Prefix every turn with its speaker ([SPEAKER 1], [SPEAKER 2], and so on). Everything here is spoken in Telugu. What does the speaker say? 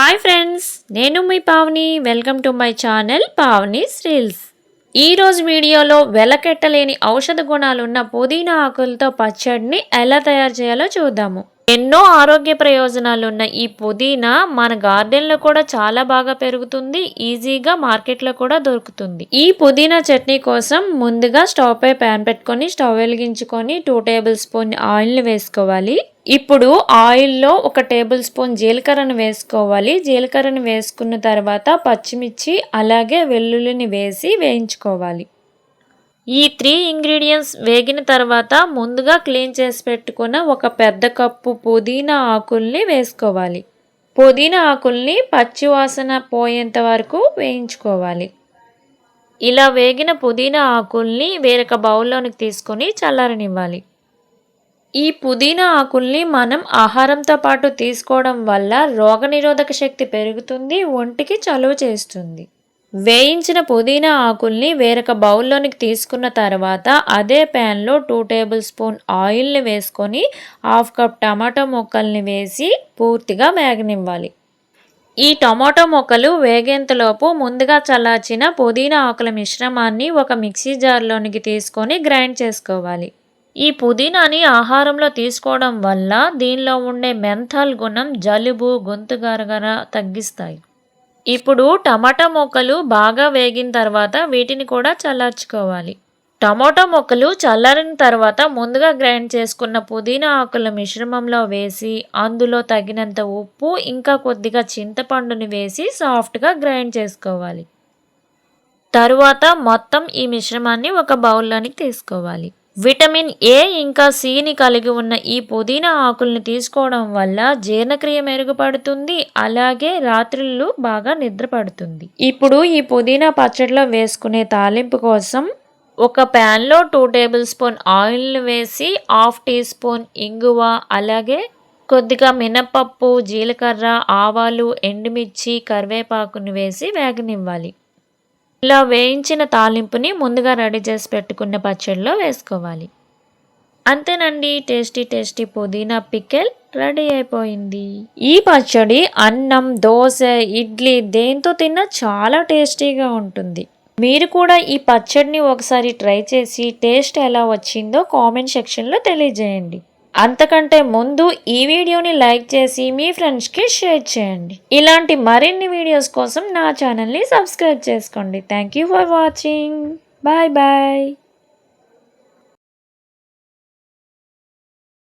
[SPEAKER 1] హాయ్ ఫ్రెండ్స్ నేను మీ Pavani welcome to my channel Pavani reels ఈరోజు వీడియోలో వెలకెట్టలేని ఔషధ గుణాలున్న పుదీనా ఆకులతో పచ్చడిని ఎలా తయారు చేయాలో చూద్దాము. ఎన్నో ఆరోగ్య ప్రయోజనాలు ఉన్న ఈ పుదీనా మన గార్డెన్లో కూడా చాలా బాగా పెరుగుతుంది ఈజీగా మార్కెట్లో కూడా దొరుకుతుంది. ఈ పుదీనా చట్నీ కోసం ముందుగా స్టవ్ పై ప్యాన్ పెట్టుకొని స్టవ్ వెలిగించుకొని టూ టేబుల్ స్పూన్ ఆయిల్ని వేసుకోవాలి. ఇప్పుడు ఆయిల్లో ఒక టేబుల్ స్పూన్ జీలకర్రను వేసుకోవాలి. జీలకర్రను వేసుకున్న తర్వాత పచ్చిమిర్చి అలాగే వెల్లుల్లిని వేసి వేయించుకోవాలి. ఈ త్రీ ఇంగ్రీడియంట్స్ వేగిన తర్వాత ముందుగా క్లీన్ చేసి పెట్టుకున్న ఒక పెద్ద కప్పు పుదీనా ఆకుల్ని వేసుకోవాలి. పుదీనా ఆకుల్ని పచ్చివాసన పోయేంత వరకు వేయించుకోవాలి. ఇలా వేగిన పుదీనా ఆకుల్ని వేరొక బౌల్లోనికి తీసుకొని చల్లారనివ్వాలి. ఈ పుదీనా ఆకుల్ని మనం ఆహారంతో పాటు తీసుకోవడం వల్ల రోగనిరోధక శక్తి పెరుగుతుంది ఒంటికి చలువ చేస్తుంది. వేయించిన పుదీనా ఆకుల్ని వేరొక బౌల్లోనికి తీసుకున్న తర్వాత అదే ప్యాన్లో టూ టేబుల్ స్పూన్ ఆయిల్ని వేసుకొని హాఫ్ కప్ టమాటో ముక్కల్ని వేసి పూర్తిగా వేగనివ్వాలి ఈ టమాటో మొక్కలు వేగేంతలోపు ముందుగా చల్లార్చిన పుదీనా ఆకుల మిశ్రమాన్ని ఒక మిక్సీ జార్లోనికి తీసుకొని గ్రైండ్ చేసుకోవాలి. ఈ పుదీనాని ఆహారంలో తీసుకోవడం వల్ల దీనిలో ఉండే మెంథాల్ గుణం జలుబు గొంతు గరగర తగ్గిస్తాయి. ఇప్పుడు టమాటా మొక్కలు బాగా వేగిన తర్వాత వీటిని కూడా చల్లార్చుకోవాలి. టమాటా మొక్కలు చల్లారిన తర్వాత ముందుగా గ్రైండ్ చేసుకున్న పుదీనా ఆకుల మిశ్రమంలో వేసి అందులో తగినంత ఉప్పు ఇంకా కొద్దిగా చింతపండుని వేసి సాఫ్ట్గా గ్రైండ్ చేసుకోవాలి. తరువాత మొత్తం ఈ మిశ్రమాన్ని ఒక బౌల్లోనికి తీసుకోవాలి. విటమిన్ ఏ ఇంకా సిని కలిగి ఉన్న ఈ పుదీనా ఆకుల్ని తీసుకోవడం వల్ల జీర్ణక్రియ మెరుగుపడుతుంది అలాగే రాత్రిళ్ళు బాగా నిద్ర పడుతుంది ఇప్పుడు ఈ పుదీనా పచ్చడిలో వేసుకునే తాలింపు కోసం ఒక ప్యాన్లో టూ టేబుల్ స్పూన్ ఆయిల్ని వేసి హాఫ్ టీ స్పూన్ ఇంగువ అలాగే కొద్దిగా మినపప్పు జీలకర్ర ఆవాలు ఎండుమిర్చి కరివేపాకుని వేసి వేగనివ్వాలి. ఇలా వేయించిన తాలింపుని ముందుగా రెడీ చేసి పెట్టుకున్న పచ్చడిలో వేసుకోవాలి. అంతేనండి టేస్టీ టేస్టీ పుదీనా పికెల్ రెడీ అయిపోయింది. ఈ పచ్చడి అన్నం దోశ ఇడ్లీ దేంతో తిన్నా చాలా టేస్టీగా ఉంటుంది. మీరు కూడా ఈ పచ్చడిని ఒకసారి ట్రై చేసి టేస్ట్ ఎలా వచ్చిందో కామెంట్ సెక్షన్లో తెలియజేయండి. అంతకంటే ముందు ఈ వీడియోని లైక్ చేసి మీ ఫ్రెండ్స్కి షేర్ చేయండి. ఇలాంటి మరిన్ని వీడియోస్ కోసం నా ఛానల్ని సబ్స్క్రైబ్ చేసుకోండి. Thank you for watching. Bye bye.